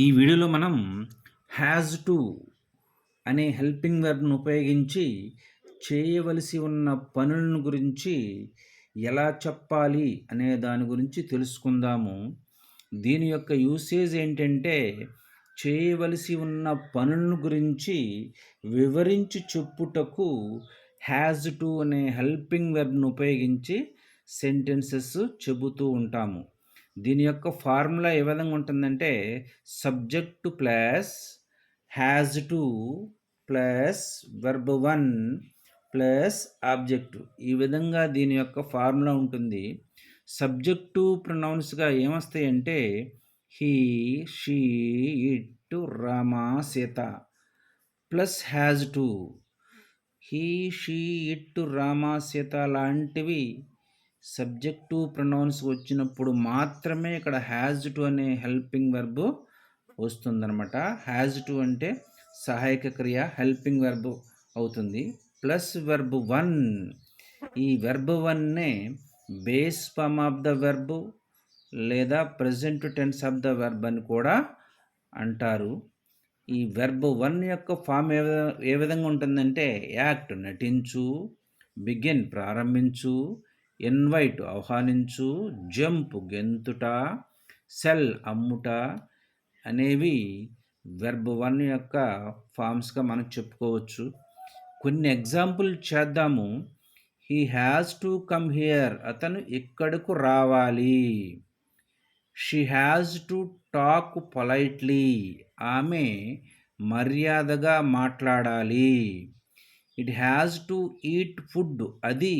ఈ వీడియోలో మనం హ్యాజ్ టు అనే హెల్పింగ్ వర్బ్ను ఉపయోగించి చేయవలసి ఉన్న పనులను గురించి ఎలా చెప్పాలి అనే దాని గురించి తెలుసుకుందాము. దీని యొక్క యూసేజ్ ఏంటంటే చేయవలసి ఉన్న పనులను గురించి వివరించి చెప్పుటకు హ్యాజ్ టు అనే హెల్పింగ్ వెర్బ్ను ఉపయోగించి సెంటెన్సెస్ చెబుతూ ఉంటాము. దీని యొక్క ఫార్ములా ఏ విధంగా ఉంటుందంటే subject plus has to plus verb one plus object. ఈ విధంగా దీని యొక్క ఫార్ములా ఉంటుంది. సబ్జెక్టు ప్రొనౌన్స్గా ఏమొస్తాయంటే he she it Rama Sita. Plus has to. He she it Rama Sita లాంటివి సబ్జెక్టు ప్రొనౌన్స్ వచ్చినప్పుడు మాత్రమే ఇక్కడ హ్యాజ్ టు అనే హెల్పింగ్ వెర్బ్ వస్తుందన్నమాట. హ్యాజ్ టు అంటే సహాయక క్రియ హెల్పింగ్ వెర్బ్ అవుతుంది. ప్లస్ వెర్బ్ వన్ ఈ వెర్బ్ వన్నే base form of the verb లేదా present tense of the verb అని కూడా అంటారు. ఈ వెర్బ్ వన్ యొక్క ఫామ్ ఏ ఏ విధంగా ఉంటుందంటే యాక్ట్ నటించు బిగిన్ ప్రారంభించు ఇన్వైట్ ఆహ్వానించు జంప్ గెంతుట సెల్ అమ్ముట అనేవి వెర్బ్ వన్ యొక్క ఫామ్స్గా మనం చెప్పుకోవచ్చు. కొన్ని ఎగ్జాంపుల్ చేద్దాము. He has to come here అతను ఇక్కడకు రావాలి. She has to talk politely ఆమె మర్యాదగా మాట్లాడాలి. It has to eat food. అది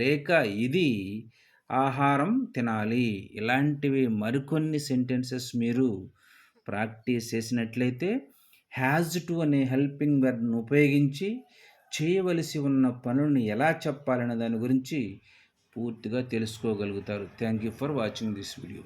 లేక ఇది ఆహారం తినాలి. ఇలాంటివి మరికొన్ని సెంటెన్సెస్ మీరు ప్రాక్టీస్ చేసినట్లయితే హ్యాజ్ టు అనే హెల్పింగ్ వర్డ్ను ఉపయోగించి చేయవలసి ఉన్న పనులను ఎలా చెప్పాలనే దాని గురించి పూర్తిగా తెలుసుకోగలుగుతారు. Thank you for watching this video.